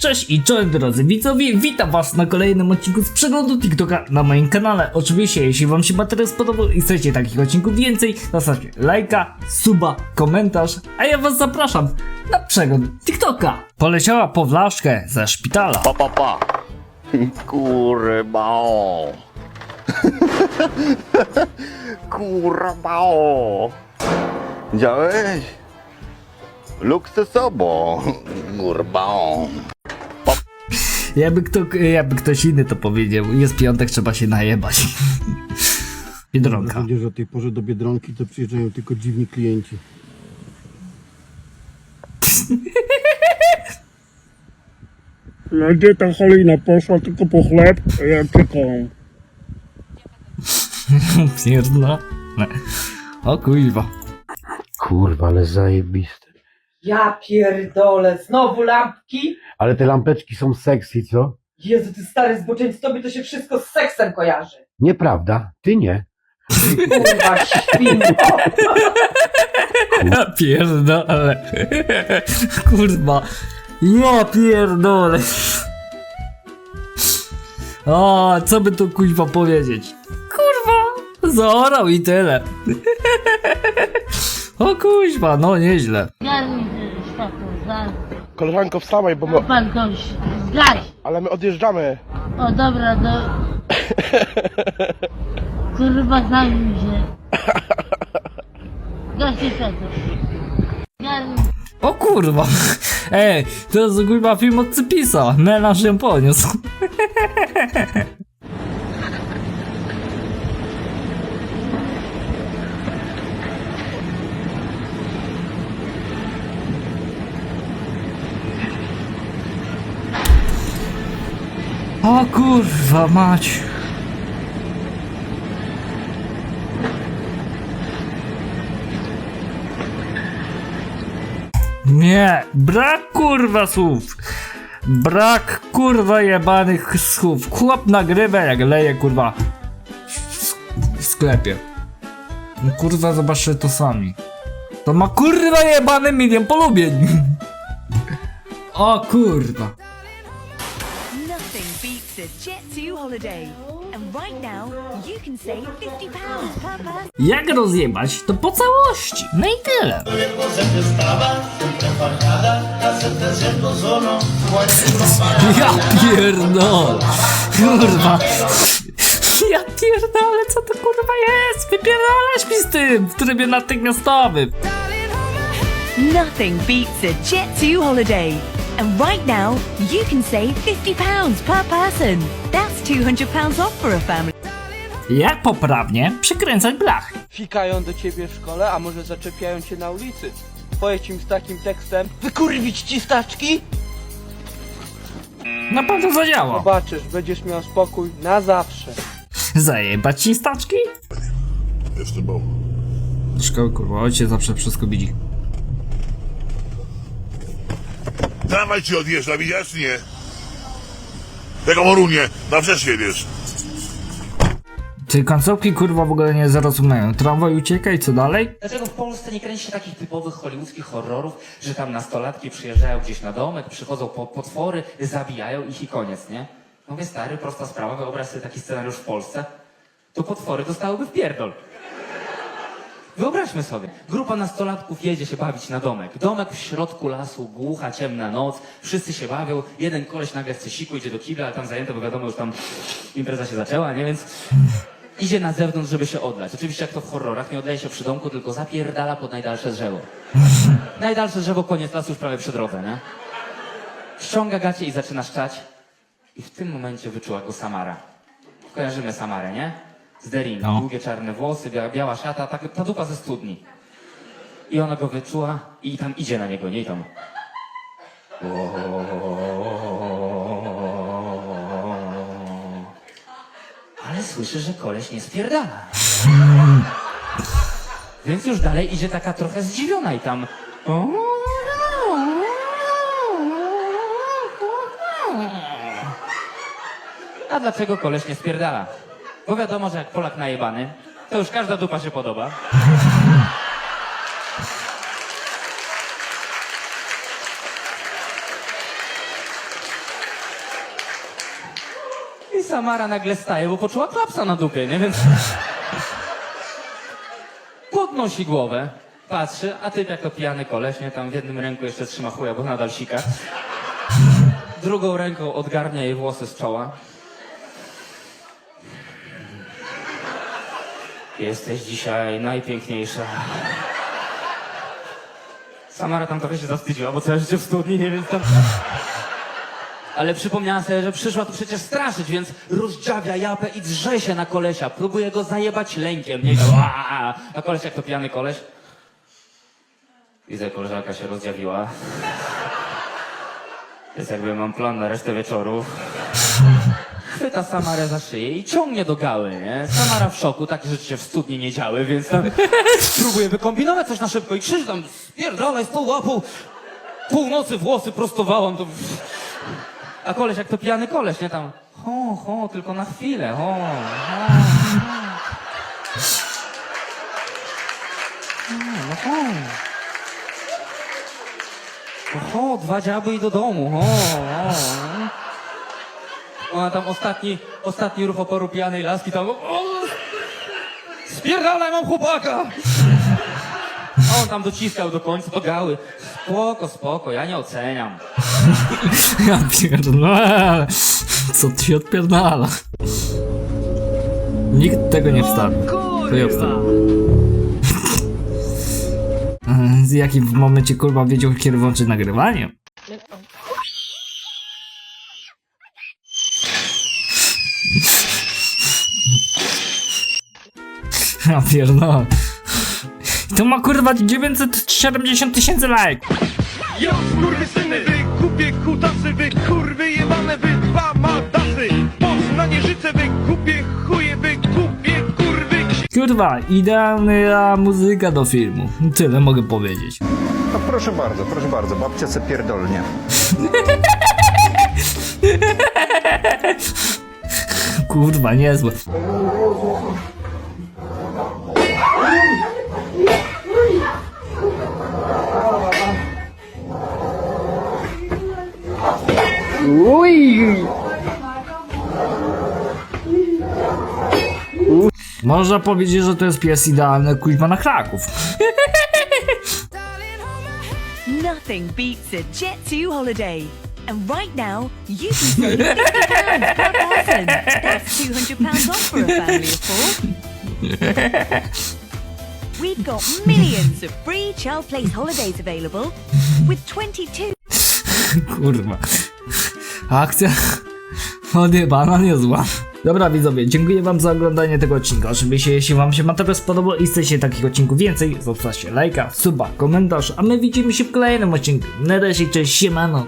Cześć i czołem drodzy widzowie, witam was na kolejnym odcinku z przeglądu TikToka na moim kanale. Oczywiście jeśli wam się materiał spodobał i chcecie takich odcinków więcej, zostawcie lajka, suba, komentarz, a ja was zapraszam na przegląd TikToka. Poleciała po flaszkę ze szpitala. Pa, pa, pa. Kurwa. Kurwa. Widziałeś? Luksusowo. Kurwa. Jakby, kto, jakby ktoś inny to powiedział, jest piątek, trzeba się najebać. Biedronka. Będzie, że o tej porze do Biedronki to przyjeżdżają tylko dziwni klienci. No gdzie ta Halina poszła tylko po chleb, a ja czekam. Pierdno. O kuźwa. Kurwa, ale zajebiste. Ja pierdolę, znowu lampki? Ale te lampeczki są sexy, co? Jezu, ty stary zboczeńc, tobie to się wszystko z seksem kojarzy. Nieprawda, ty nie. Kurwa, świnko. Ja pierdolę. Kurwa. Ja pierdolę. O, co by tu kuźwa powiedzieć? Kurwa. Zaorał i tyle. O kuźwa, no nieźle. Zaraz. Koleżanko, wstawaj, bo my, Pan kogoś zgaś. ale my odjeżdżamy. O dobra, do... Kurwa, zajmij się. Gaście światło. Garnij. O kurwa. Ej, to jest kurwa film od Cypisa. Melanż ją poniósł. Kurwa mać. Nie, brak kurwa słów. Brak kurwa jebanych słów. Chłop nagrywa jak leje kurwa w, sklepie. No kurwa zobaczcie to sami. To ma kurwa jebany milion polubień. O kurwa. Holiday. And right now, you can save £50 per person. Jak rozjebać to po całości. No i tyle. Ja pierdol. Kurwa. Ja pierdolę, co to kurwa jest? Wypierdalasz mi z tym w trybie natychmiastowym. Nothing beats a Jet2 holiday. And right now, you can save £50 per person. That's £200 off for a family. Jak poprawnie przykręcać blachy? Fikają do ciebie w szkole, a może zaczepiają cię na ulicy. Powiedz im z takim tekstem Wykurwić ci staczki? Na pewno zadziała. Zobaczysz, będziesz miał spokój na zawsze. Zajebać ci staczki? Do szkoły kurwa, ojciec zawsze wszystko widzi. Tramwaj ci odjeżdża, widziałeś czy nie? Tego Morunie, na wrzesz jedziesz. Ty końcówki kurwa w ogóle nie zrozumieją. Tramwaj ucieka i co dalej? Dlaczego w Polsce nie kręci się takich typowych hollywoodzkich horrorów, że tam nastolatki przyjeżdżają gdzieś na domek, przychodzą po potwory, zabijają ich i koniec, nie? Mówię, stary, prosta sprawa, wyobraź sobie taki scenariusz w Polsce, to potwory dostałyby w pierdol. Wyobraźmy sobie, grupa nastolatków jedzie się bawić na domek. Domek w środku lasu, głucha, ciemna noc, wszyscy się bawią, jeden koleś nagle chce siku, idzie do kibla, tam zajęto, bo wiadomo, już tam impreza się zaczęła, nie? Więc idzie na zewnątrz, żeby się odlać. Oczywiście jak to w horrorach, nie odleje się przy domku, tylko zapierdala pod najdalsze drzewo. Najdalsze drzewo, koniec lasu, już prawie przy drodze, nie? Ściąga gacie i zaczyna szczać. I w tym momencie wyczuła go Samara. Kojarzymy Samarę, nie? Z Derin. No. Długie czarne włosy, biała, biała szata, tak, ta dupa ze studni. I ona go wyczuła i tam idzie na niego, nie? I tam... Ale słyszy, że koleś nie spierdala. Więc już dalej idzie taka trochę zdziwiona i tam... A dlaczego koleś nie spierdala? Bo wiadomo, że jak Polak najebany, to już każda dupa się podoba. I Samara nagle staje, bo poczuła klapsa na dupie, nie? Więc... Podnosi głowę, patrzy, a typ jako pijany koleś, nie? Tam w jednym ręku jeszcze trzyma chuja, bo nadal sika. Drugą ręką odgarnia jej włosy z czoła. Jesteś dzisiaj najpiękniejsza. Samara tam trochę się zawstydziła, bo całe życie w studni, nie więc tam... Ale przypomniała sobie, że przyszła tu przecież straszyć, więc rozdziawia japę i drze się na kolesia. Próbuje go zajebać lękiem. Nie, a, a koleś jak to pijany koleś. Widzę, koleżanka się rozdziawiła. Jest jakby mam plan na resztę wieczoru. Chwyta Samarę za szyję i ciągnie do gały, nie? Samara w szoku, takie rzeczy się w studni nie działy, więc tam próbuje wykombinować coś na szybko i krzyczy tam spierdalaj z tą łapą. Północy włosy prostowałam, to... A koleś jak to pijany koleś, nie? Tam ho, ho, tylko na chwilę, ho, ho. No ho. Ho, dwa dziaby i do domu, ho, ho. Ona tam ostatni, ostatni ruch oporu pijanej laski tam... O, spierdalaj, mam chłopaka! A on tam dociskał do końca, do gały. Spoko, spoko, ja nie oceniam. Ja pierdolę. Co ty się odpierdala? Nikt tego nie wstawi. To ja wstawię. Z jakim momencie kurwa wiedział kiedy włączyć nagrywanie? Ja pierdolę. To ma kurwa 970 tysięcy lajków. Ja skurwysyny, wy kutasy, wy kurwy jebane, wy dwa matasy. Poznanie wy chuje, wy kurwy Kurwa, idealna muzyka do filmu. Tyle mogę powiedzieć. No proszę bardzo, proszę bardzo, babcia se pierdolnie. Kurwa, niezłe. Można powiedzieć, że to jest pies idealny kuźwa na Kraków. Nothing beats a Jet2 holiday. And right now, you can save £50 per person. That's £200 off for a family of four. We've got millions of free child place holidays available with 22 Kurwa. Akcja odjebana niezła. Dobra widzowie, dziękuję wam za oglądanie tego odcinka. Oczywiście jeśli wam się materiał spodobał i chcecie takich odcinków więcej, zostawcie lajka, suba, komentarz, a my widzimy się w kolejnym odcinku. Na razie, cześć, siemano.